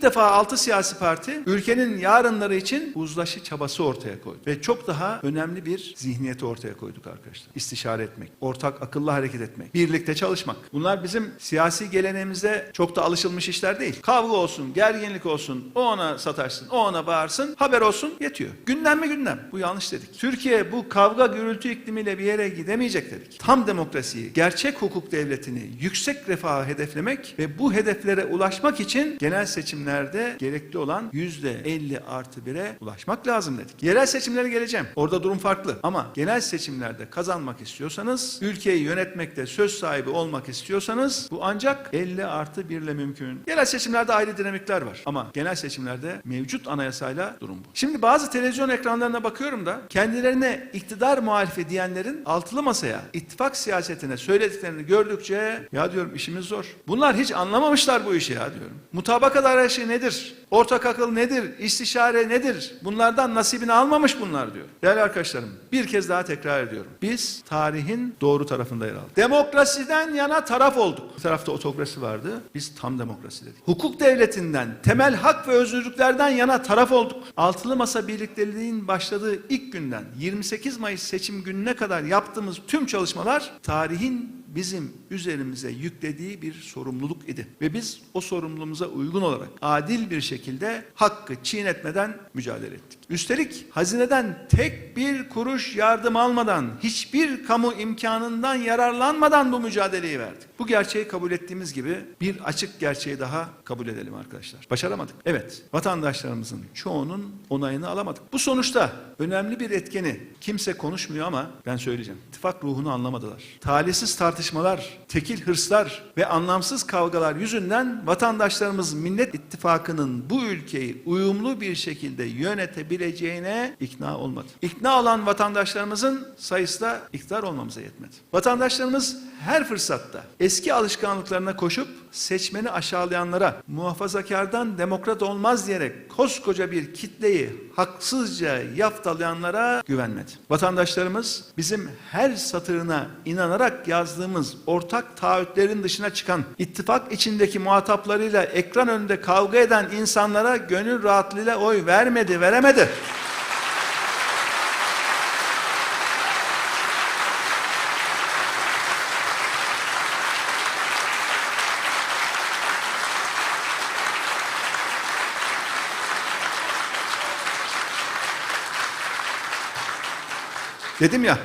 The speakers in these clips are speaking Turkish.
İlk defa 6 siyasi parti ülkenin yarınları için uzlaşı çabası ortaya koydu. Ve çok daha önemli bir zihniyeti ortaya koyduk arkadaşlar. İstişare etmek, ortak akıllı hareket etmek, birlikte çalışmak. Bunlar bizim siyasi geleneğimizde çok da alışılmış işler değil. Kavga olsun, gerginlik olsun, o ona sataşsın, o ona bağırsın, haber olsun yetiyor. Gündem mi gündem? Bu yanlış dedik. Türkiye bu kavga gürültü iklimiyle bir yere gidemeyecek dedik. Tam demokrasiyi, gerçek hukuk devletini, yüksek refahı hedeflemek ve bu hedeflere ulaşmak için genel seçimlerde gerekli olan yüzde 50 artı 1'e ulaşmak lazım dedik. Yerel seçimlere geleceğim. Orada durum farklı. Ama genel seçimlerde kazanmak istiyorsanız, ülkeyi yönetmekte söz sahibi olmak istiyorsanız bu ancak 50 artı 1 ile mümkün. Yerel seçimlerde ayrı dinamikler var. Ama genel seçimlerde mevcut anayasayla durum bu. Şimdi bazı televizyon ekranlarına bakıyorum da kendilerine iktidar muhalifi diyenlerin altılı masaya, ittifak siyasetine söylediklerini gördükçe ya diyorum işimiz zor. Bunlar hiç anlamamışlar bu işi ya diyorum. Mutabakat arayışı nedir? Ortak akıl nedir? İstişare nedir? Bunlardan nasibini almamış bunlar diyor. Değerli arkadaşlarım bir kez daha tekrar ediyorum. Biz tarihin doğru tarafında yer aldık. Demokrasiden yana taraf olduk. Bir tarafta otokrasi vardı. Biz tam demokrasi dedik. Hukuk devletinden, temel hak ve özgürlüklerden yana taraf olduk. Altılı masa birlikteliğin başladığı ilk günden 28 Mayıs seçim gününe kadar yaptığımız tüm çalışmalar tarihin bizim üzerimize yüklediği bir sorumluluk idi. Ve biz o sorumluluğumuza uygun olarak adil bir şekilde hakkı çiğnetmeden mücadele ettik. Üstelik hazineden tek bir kuruş yardım almadan, hiçbir kamu imkanından yararlanmadan bu mücadeleyi verdik. Bu gerçeği kabul ettiğimiz gibi bir açık gerçeği daha kabul edelim arkadaşlar. Başaramadık. Evet, vatandaşlarımızın çoğunun onayını alamadık. Bu sonuçta önemli bir etkeni kimse konuşmuyor ama ben söyleyeceğim. İttifak ruhunu anlamadılar. Talihsiz tartışmalar, tekil hırslar ve anlamsız kavgalar yüzünden vatandaşlarımız Millet İttifakı'nın bu ülkeyi uyumlu bir şekilde yönetebileceğine ikna olmadı. İkna olan vatandaşlarımızın sayısı da iktidar olmamıza yetmedi. Vatandaşlarımız her fırsatta eski alışkanlıklarına koşup seçmeni aşağılayanlara muhafazakardan demokrat olmaz diyerek koskoca bir kitleyi haksızca yaftalayanlara güvenmedi. Vatandaşlarımız bizim her satırına inanarak yazdığımız ortak taahhütlerin dışına çıkan ittifak içindeki muhataplarıyla ekran önünde kavga eden insanlara gönül rahatlığıyla oy vermedi, veremedi. Dedim ya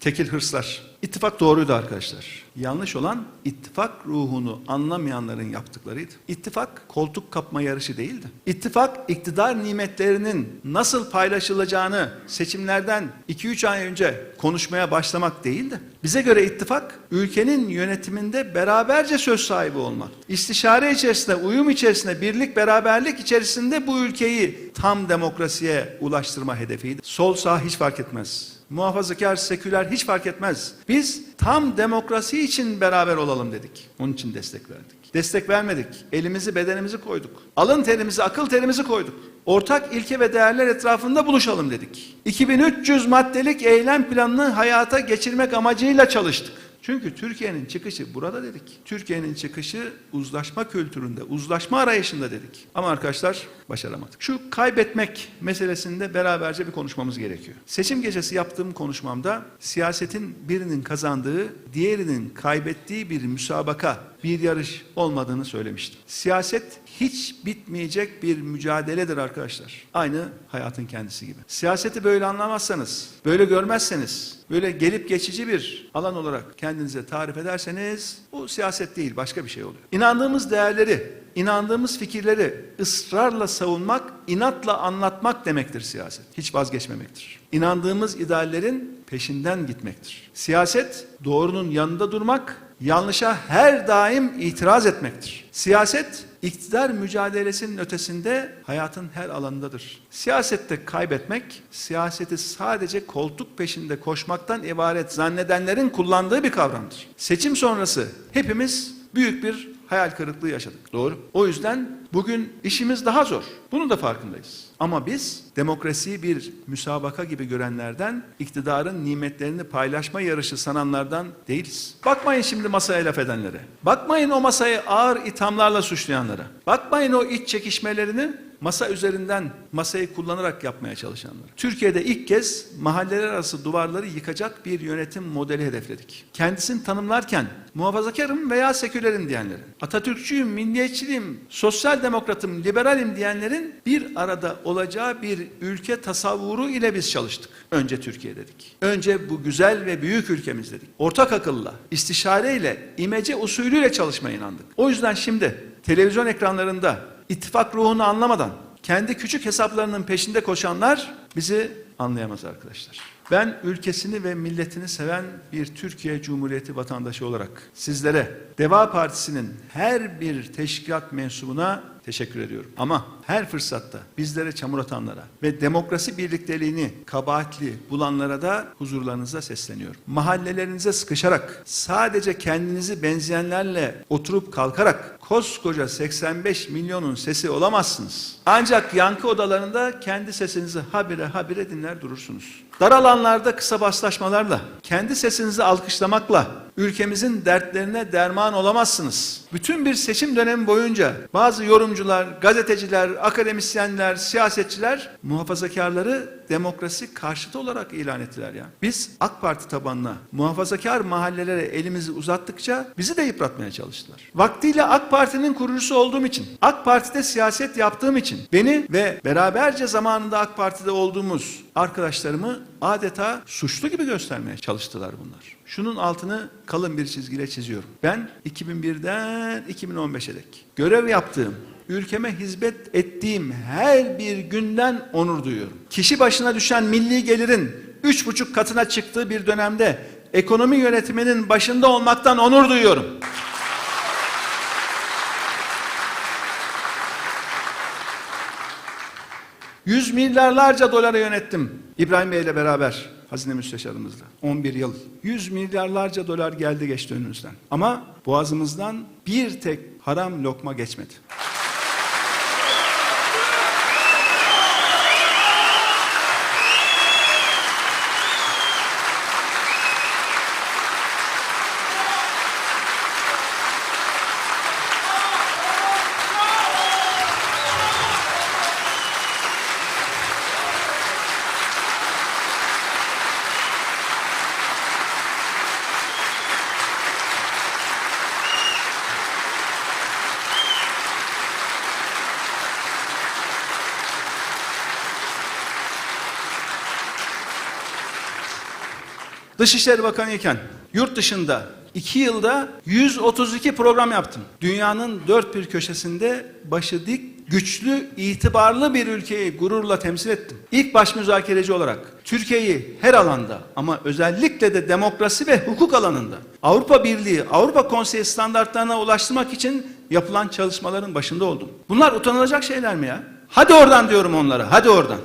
tekil hırslar. İttifak doğruydu arkadaşlar. Yanlış olan ittifak ruhunu anlamayanların yaptıklarıydı. İttifak koltuk kapma yarışı değildi. İttifak iktidar nimetlerinin nasıl paylaşılacağını seçimlerden 2-3 ay önce konuşmaya başlamak değildi. Bize göre ittifak ülkenin yönetiminde beraberce söz sahibi olmak. İstişare içerisinde, uyum içerisinde, birlik beraberlik içerisinde bu ülkeyi tam demokrasiye ulaştırma hedefiydi. Sol sağ hiç fark etmez. Muhafazakar, seküler hiç fark etmez. Biz tam demokrasi için beraber olalım dedik. Onun için destek verdik. Destek vermedik. Elimizi, bedenimizi koyduk. Alın terimizi, akıl terimizi koyduk. Ortak ilke ve değerler etrafında buluşalım dedik. 2300 maddelik eylem planını hayata geçirmek amacıyla çalıştık. Çünkü Türkiye'nin çıkışı burada dedik. Türkiye'nin çıkışı uzlaşma kültüründe, uzlaşma arayışında dedik. Ama arkadaşlar başaramadık. Şu kaybetmek meselesinde beraberce bir konuşmamız gerekiyor. Seçim gecesi yaptığım konuşmamda siyasetin birinin kazandığı, diğerinin kaybettiği bir müsabaka, bir yarış olmadığını söylemiştim. Siyaset hiç bitmeyecek bir mücadeledir arkadaşlar. Aynı hayatın kendisi gibi. Siyaseti böyle anlamazsanız, böyle görmezseniz, böyle gelip geçici bir alan olarak kendinize tarif ederseniz bu siyaset değil başka bir şey oluyor. İnandığımız değerleri, inandığımız fikirleri ısrarla savunmak, inatla anlatmak demektir siyaset. Hiç vazgeçmemektir. İnandığımız ideallerin peşinden gitmektir. Siyaset doğrunun yanında durmak, yanlışa her daim itiraz etmektir. Siyaset iktidar mücadelesinin ötesinde hayatın her alanındadır. Siyasette kaybetmek, siyaseti sadece koltuk peşinde koşmaktan ibaret zannedenlerin kullandığı bir kavramdır. Seçim sonrası hepimiz büyük bir hayal kırıklığı yaşadık. Doğru. O yüzden bugün işimiz daha zor. Bunun da farkındayız. Ama biz demokrasiyi bir müsabaka gibi görenlerden, iktidarın nimetlerini paylaşma yarışı sananlardan değiliz. Bakmayın şimdi masaya laf edenlere. Bakmayın o masayı ağır ithamlarla suçlayanlara. Bakmayın o iç çekişmelerini masa üzerinden masayı kullanarak yapmaya çalışanlar. Türkiye'de ilk kez mahalleler arası duvarları yıkacak bir yönetim modeli hedefledik. Kendisini tanımlarken muhafazakarım veya sekülerim diyenlerin, Atatürkçüyüm, milliyetçiyim, sosyal demokratım, liberalim diyenlerin bir arada olacağı bir ülke tasavvuru ile biz çalıştık. Önce Türkiye dedik. Önce bu güzel ve büyük ülkemiz dedik. Ortak akılla, istişareyle, imece usulüyle çalışmaya inandık. O yüzden şimdi televizyon ekranlarında ittifak ruhunu anlamadan kendi küçük hesaplarının peşinde koşanlar bizi anlayamaz arkadaşlar. Ben ülkesini ve milletini seven bir Türkiye Cumhuriyeti vatandaşı olarak sizlere Deva Partisi'nin her bir teşkilat mensubuna teşekkür ediyorum. Ama her fırsatta bizlere çamur atanlara ve demokrasi birlikteliğini kabahatli bulanlara da huzurlarınıza sesleniyorum. Mahallelerinize sıkışarak sadece kendinizi benzeyenlerle oturup kalkarak koskoca 85 milyonun sesi olamazsınız. Ancak yankı odalarında kendi sesinizi habire habire dinler durursunuz. Dar alanlarda kısa baslaşmalarla, kendi sesinizi alkışlamakla ülkemizin dertlerine derman olamazsınız. Bütün bir seçim dönemi boyunca bazı yorumcular, gazeteciler, akademisyenler, siyasetçiler muhafazakarları demokrasi karşıtı olarak ilan ettiler ya. Biz AK Parti tabanına muhafazakar mahallelere elimizi uzattıkça bizi de yıpratmaya çalıştılar. Vaktiyle AK Parti'nin kurucusu olduğum için, AK Parti'de siyaset yaptığım için beni ve beraberce zamanında AK Parti'de olduğumuz arkadaşlarımı adeta suçlu gibi göstermeye çalıştılar bunlar. Şunun altını kalın bir çizgiyle çiziyorum. Ben 2001'den 2015'e dek görev yaptığım, ülkeme hizmet ettiğim her bir günden onur duyuyorum. Kişi başına düşen milli gelirin üç buçuk katına çıktığı bir dönemde ekonomi yönetiminin başında olmaktan onur duyuyorum. Yüz milyarlarca dolara yönettim İbrahim Bey ile beraber hazine müsteşarımızla. 11 yıl. Yüz milyarlarca dolar geldi geçti önümüzden. Ama boğazımızdan bir tek haram lokma geçmedi. Dışişleri Bakanı iken yurt dışında 2 yılda 132 program yaptım. Dünyanın dört bir köşesinde başı dik, güçlü, itibarlı bir ülkeyi gururla temsil ettim. İlk baş müzakereci olarak Türkiye'yi her alanda ama özellikle de demokrasi ve hukuk alanında Avrupa Birliği, Avrupa Konseyi standartlarına ulaştırmak için yapılan çalışmaların başında oldum. Bunlar utanılacak şeyler mi ya? Hadi oradan diyorum onlara, hadi oradan.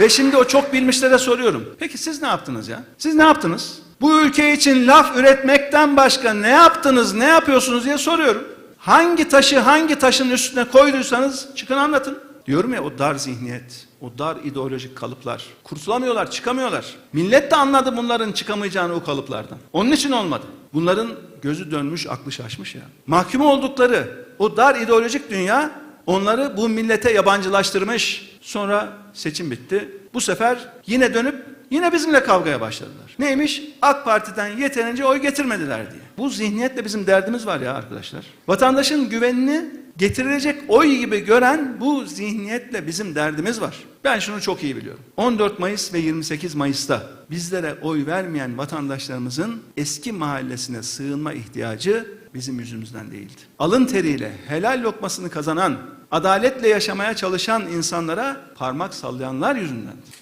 Ve şimdi o çok bilmişlere soruyorum. Peki siz ne yaptınız ya? Siz ne yaptınız? Bu ülke için laf üretmekten başka ne yaptınız, ne yapıyorsunuz diye soruyorum. Hangi taşı hangi taşın üstüne koyduysanız çıkın anlatın. Diyorum ya o dar zihniyet, o dar ideolojik kalıplar. Kurtulamıyorlar, çıkamıyorlar. Millet de anladı bunların çıkamayacağını o kalıplardan. Onun için olmadı. Bunların gözü dönmüş, aklı şaşmış ya. Mahkum oldukları o dar ideolojik dünya onları bu millete yabancılaştırmış. Sonra seçim bitti. Bu sefer yine dönüp yine bizimle kavgaya başladılar. Neymiş? AK Parti'den yeterince oy getirmediler diye. Bu zihniyetle bizim derdimiz var ya arkadaşlar. Vatandaşın güvenini getirilecek oy gibi gören bu zihniyetle bizim derdimiz var. Ben şunu çok iyi biliyorum. 14 Mayıs ve 28 Mayıs'ta bizlere oy vermeyen vatandaşlarımızın eski mahallesine sığınma ihtiyacı bizim yüzümüzden değildi. Alın teriyle helal lokmasını kazanan, adaletle yaşamaya çalışan insanlara parmak sallayanlar yüzündendi.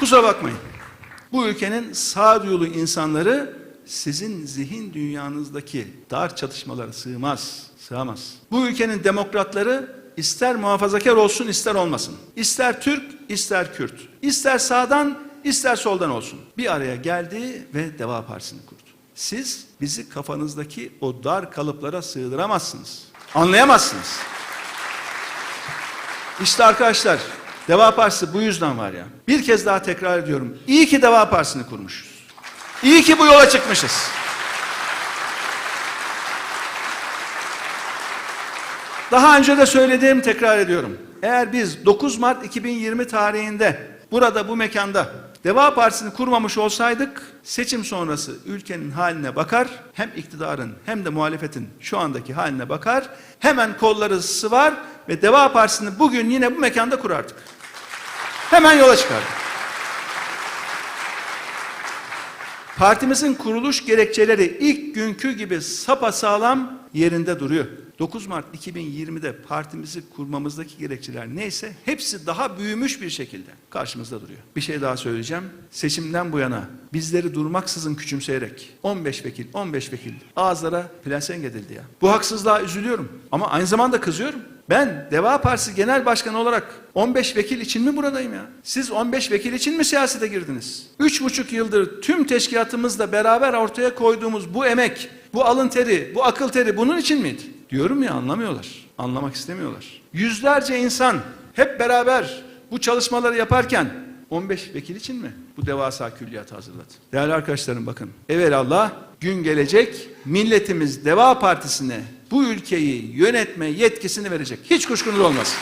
Kusura bakmayın. Bu ülkenin sağduyulu insanları sizin zihin dünyanızdaki dar çatışmalara sığmaz, sığamaz. Bu ülkenin demokratları ister muhafazakar olsun ister olmasın. İster Türk ister Kürt. İster sağdan ister soldan olsun. Bir araya geldi ve Deva Partisi'ni kurdu. Siz bizi kafanızdaki o dar kalıplara sığdıramazsınız. Anlayamazsınız. İşte arkadaşlar Deva Partisi bu yüzden var ya. Bir kez daha tekrar ediyorum. İyi ki Deva Partisi'ni kurmuşuz. İyi ki bu yola çıkmışız. Daha önce de söylediğim tekrar ediyorum. Eğer biz 9 Mart 2020 tarihinde burada bu mekanda Deva Partisi'ni kurmamış olsaydık seçim sonrası ülkenin haline bakar hem iktidarın hem de muhalefetin şu andaki haline bakar hemen kolları sıvar ve Deva Partisi'ni bugün yine bu mekanda kurardık. Hemen yola çıkardık. Partimizin kuruluş gerekçeleri ilk günkü gibi sapasağlam yerinde duruyor. 9 Mart 2020'de partimizi kurmamızdaki gerekçeler neyse hepsi daha büyümüş bir şekilde karşımızda duruyor. Bir şey daha söyleyeceğim. Seçimden bu yana bizleri durmaksızın küçümseyerek 15 vekil 15 vekil ağızlara plaseng edildi ya. Bu haksızlığa üzülüyorum ama aynı zamanda kızıyorum. Ben Deva Partisi Genel Başkanı olarak 15 vekil için mi buradayım ya? Siz 15 vekil için mi siyasete girdiniz? 3,5 yıldır tüm teşkilatımızla beraber ortaya koyduğumuz bu emek, bu alın teri, bu akıl teri bunun için miydi? Diyorum ya anlamıyorlar. Anlamak istemiyorlar. Yüzlerce insan hep beraber bu çalışmaları yaparken 15 vekil için mi bu devasa külliyatı hazırladı? Değerli arkadaşlarım bakın. Evelallah gün gelecek milletimiz Deva Partisi'ne bu ülkeyi yönetme yetkisini verecek. Hiç kuşkunuz olmasın.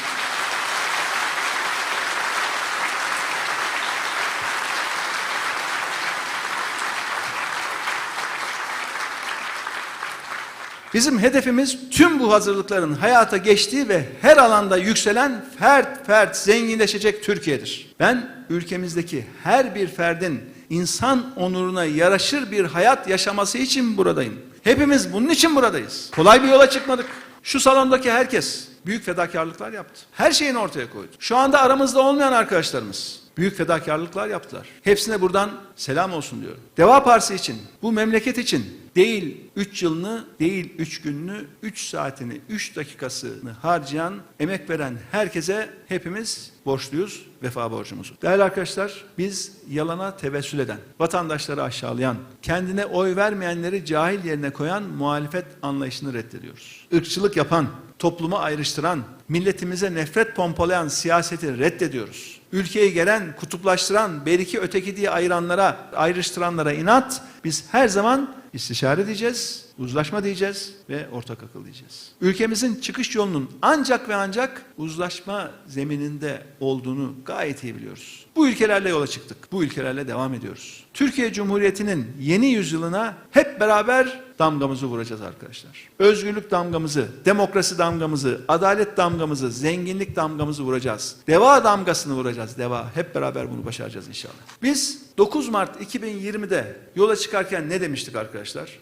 Bizim hedefimiz tüm bu hazırlıkların hayata geçtiği ve her alanda yükselen fert fert zenginleşecek Türkiye'dir. Ben ülkemizdeki her bir ferdin insan onuruna yaraşır bir hayat yaşaması için buradayım. Hepimiz bunun için buradayız. Kolay bir yola çıkmadık. Şu salondaki herkes büyük fedakarlıklar yaptı. Her şeyini ortaya koydu. Şu anda aramızda olmayan arkadaşlarımız büyük fedakarlıklar yaptılar. Hepsine buradan selam olsun diyorum. Deva Partisi için, bu memleket için değil 3 yılını, değil 3 gününü, 3 saatini, 3 dakikasını harcayan, emek veren herkese hepimiz borçluyuz, vefa borcumuz. Değerli arkadaşlar, biz yalana tevessül eden, vatandaşları aşağılayan, kendine oy vermeyenleri cahil yerine koyan muhalefet anlayışını reddediyoruz. Irkçılık yapan, toplumu ayrıştıran, milletimize nefret pompalayan siyaseti reddediyoruz. Ülkeyi gelen, kutuplaştıran, beriki öteki diye ayıranlara, ayrıştıranlara inat, biz her zaman istişare diyeceğiz, uzlaşma diyeceğiz ve ortak akıl diyeceğiz. Ülkemizin çıkış yolunun ancak ve ancak uzlaşma zemininde olduğunu gayet iyi biliyoruz. Bu ülkelerle yola çıktık. Bu ülkelerle devam ediyoruz. Türkiye Cumhuriyeti'nin yeni yüzyılına hep beraber damgamızı vuracağız arkadaşlar. Özgürlük damgamızı, demokrasi damgamızı, adalet damgamızı, zenginlik damgamızı vuracağız. Deva damgasını vuracağız. Deva. Hep beraber bunu başaracağız inşallah. Biz 9 Mart 2020'de yola çıkarken ne demiştik arkadaşlar?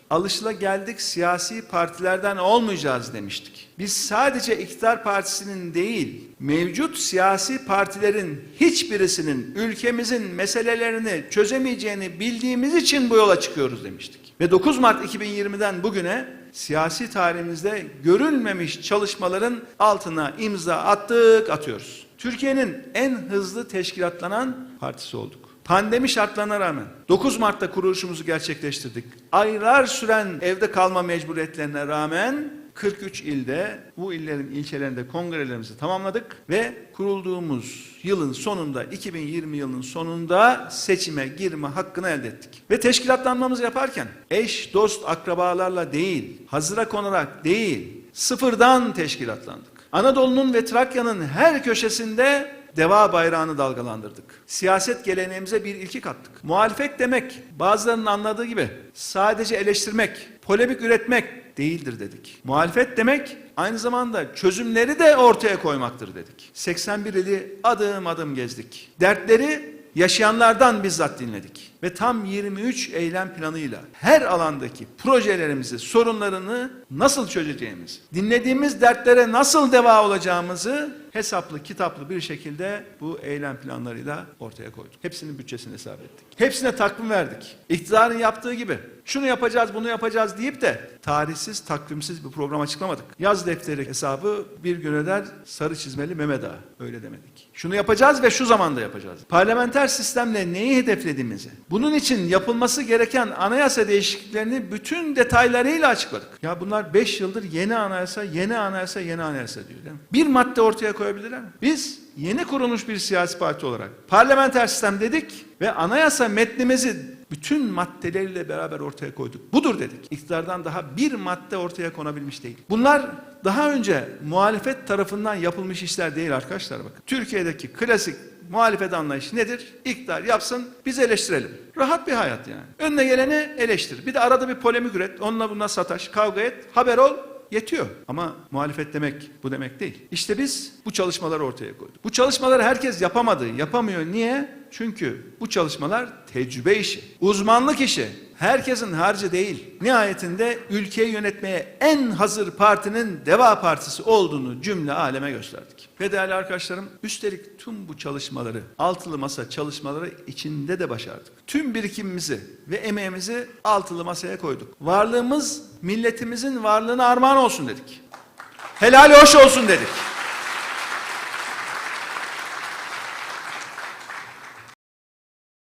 Alışılageldik siyasi partilerden olmayacağız demiştik. Biz sadece iktidar partisinin değil, mevcut siyasi partilerin hiçbirisinin ülkemizin meselelerini çözemeyeceğini bildiğimiz için bu yola çıkıyoruz demiştik. Ve 9 Mart 2020'den bugüne siyasi tarihimizde görülmemiş çalışmaların altına imza attık, atıyoruz. Türkiye'nin en hızlı teşkilatlanan partisi olduk. Pandemi şartlarına rağmen 9 Mart'ta kuruluşumuzu gerçekleştirdik. Aylar süren evde kalma mecburiyetlerine rağmen 43 ilde bu illerin ilçelerinde kongrelerimizi tamamladık ve kurulduğumuz yılın sonunda 2020 yılının sonunda seçime girme hakkını elde ettik. Ve teşkilatlanmamızı yaparken eş, dost, akrabalarla değil, hazıra konarak değil, sıfırdan teşkilatlandık. Anadolu'nun ve Trakya'nın her köşesinde deva bayrağını dalgalandırdık. Siyaset geleneğimize bir ilki kattık. Muhalefet demek bazılarının anladığı gibi sadece eleştirmek, polemik üretmek değildir dedik. Muhalefet demek aynı zamanda çözümleri de ortaya koymaktır dedik. 81 ili adım adım gezdik. Dertleri yaşayanlardan bizzat dinledik. Ve tam 23 eylem planıyla her alandaki projelerimizi, sorunlarını nasıl çözeceğimiz, dinlediğimiz dertlere nasıl deva olacağımızı hesaplı, kitaplı bir şekilde bu eylem planlarıyla ortaya koyduk. Hepsinin bütçesini hesap ettik. Hepsine takvim verdik. İktidarın yaptığı gibi şunu yapacağız, bunu yapacağız deyip de tarihsiz, takvimsiz bir program açıklamadık. Yaz defteri hesabı bir gün öder sarı çizmeli Mehmet Ağa. Öyle demedik. Şunu yapacağız ve şu zamanda yapacağız. Parlamenter sistemle neyi hedeflediğimizi, bunun için yapılması gereken anayasa değişikliklerini bütün detaylarıyla açıkladık. Ya bunlar 5 yıldır yeni anayasa, yeni anayasa, yeni anayasa diyor değil mi? Bir madde ortaya koyabilirler mi? Biz yeni kurulmuş bir siyasi parti olarak parlamenter sistem dedik ve anayasa metnimizi bütün maddeleriyle beraber ortaya koyduk. Budur dedik. İktidardan daha bir madde ortaya konabilmiş değil. Bunlar daha önce muhalefet tarafından yapılmış işler değil arkadaşlar bakın. Türkiye'deki klasik muhalefet anlayışı nedir? İktidar yapsın, biz eleştirelim. Rahat bir hayat yani. Önüne geleni eleştir. Bir de arada bir polemik üret, onunla bununla sataş, kavga et, haber ol, yetiyor. Ama muhalefet demek bu demek değil. İşte biz bu çalışmaları ortaya koyduk. Bu çalışmaları herkes yapamadı, yapamıyor. Niye? Çünkü bu çalışmalar tecrübe işi, uzmanlık işi. Herkesin harcı değil. Nihayetinde ülkeyi yönetmeye en hazır partinin Deva Partisi olduğunu cümle aleme gösterdik. Ve değerli arkadaşlarım üstelik tüm bu çalışmaları, altılı masa çalışmaları içinde de başardık. Tüm birikimimizi ve emeğimizi altılı masaya koyduk. Varlığımız milletimizin varlığına armağan olsun dedik. Helali hoş olsun dedik.